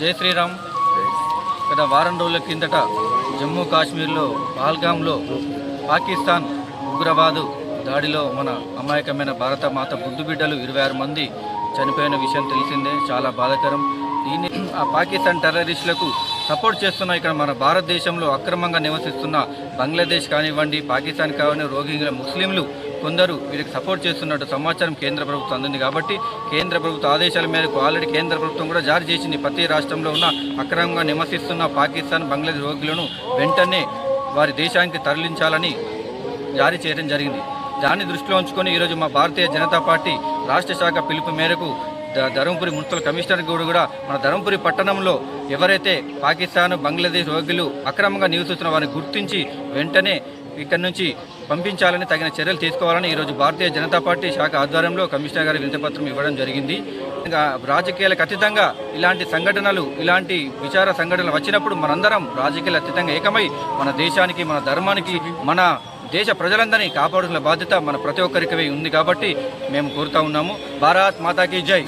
జై శ్రీరామ్. గత వారం రోజుల కిందట జమ్మూ కాశ్మీర్లో పహల్గామ్లో పాకిస్తాన్ ఉగ్రవాదు దాడిలో మన అమాయకమైన భారత మాత బుద్ధు బిడ్డలు ఇరవై ఆరు మంది చనిపోయిన విషయం తెలిసిందే. చాలా బాధాకరం. దీన్ని ఆ పాకిస్తాన్ టెర్రరిస్టులకు సపోర్ట్ చేస్తున్న ఇక్కడ మన భారతదేశంలో అక్రమంగా నివసిస్తున్న బంగ్లాదేశ్ కానివ్వండి పాకిస్తాన్ కానివ్వండి రోహింగ్ల ముస్లింలు కొందరు వీరికి సపోర్ట్ చేస్తున్నట్టు సమాచారం కేంద్ర ప్రభుత్వం అందింది కాబట్టి కేంద్ర ప్రభుత్వ ఆదేశాల మేరకు ఆల్రెడీ కేంద్ర ప్రభుత్వం కూడా జారీ చేసింది. ప్రతి రాష్ట్రంలో ఉన్న అక్రమంగా నివసిస్తున్న పాకిస్తాన్ బంగ్లాదేశ్ రోగులను వెంటనే వారి దేశానికి తరలించాలని జారీ చేయడం జరిగింది. దాన్ని దృష్టిలో ఉంచుకొని ఈరోజు మా భారతీయ జనతా పార్టీ రాష్ట్ర శాఖ పిలుపు మేరకు ధర్మపురి మున్సిపల్ కమిషనర్ కూడా కూడా మన ధర్మపురి పట్టణంలో ఎవరైతే పాకిస్తాన్ బంగ్లాదేశ్ రోగులు అక్రమంగా నివసిస్తున్న వారిని గుర్తించి వెంటనే ఇక్కడి నుంచి పంపించాలని తగిన చర్యలు తీసుకోవాలని ఈరోజు భారతీయ జనతా పార్టీ శాఖ ఆధ్వర్యంలో కమిషనర్ గారి వినతిపత్రం ఇవ్వడం జరిగింది. ఇంకా రాజకీయాలకు అతీతంగా ఇలాంటి సంఘటనలు ఇలాంటి విచార సంఘటనలు వచ్చినప్పుడు మనందరం రాజకీయాలు అతీతంగా ఏకమై మన దేశానికి మన ధర్మానికి మన దేశ ప్రజలందరినీ కాపాడుకునే బాధ్యత మన ప్రతి ఒక్కరికి ఉంది కాబట్టి మేము కోరుతా ఉన్నాము. భారత్ మాతాకి జై.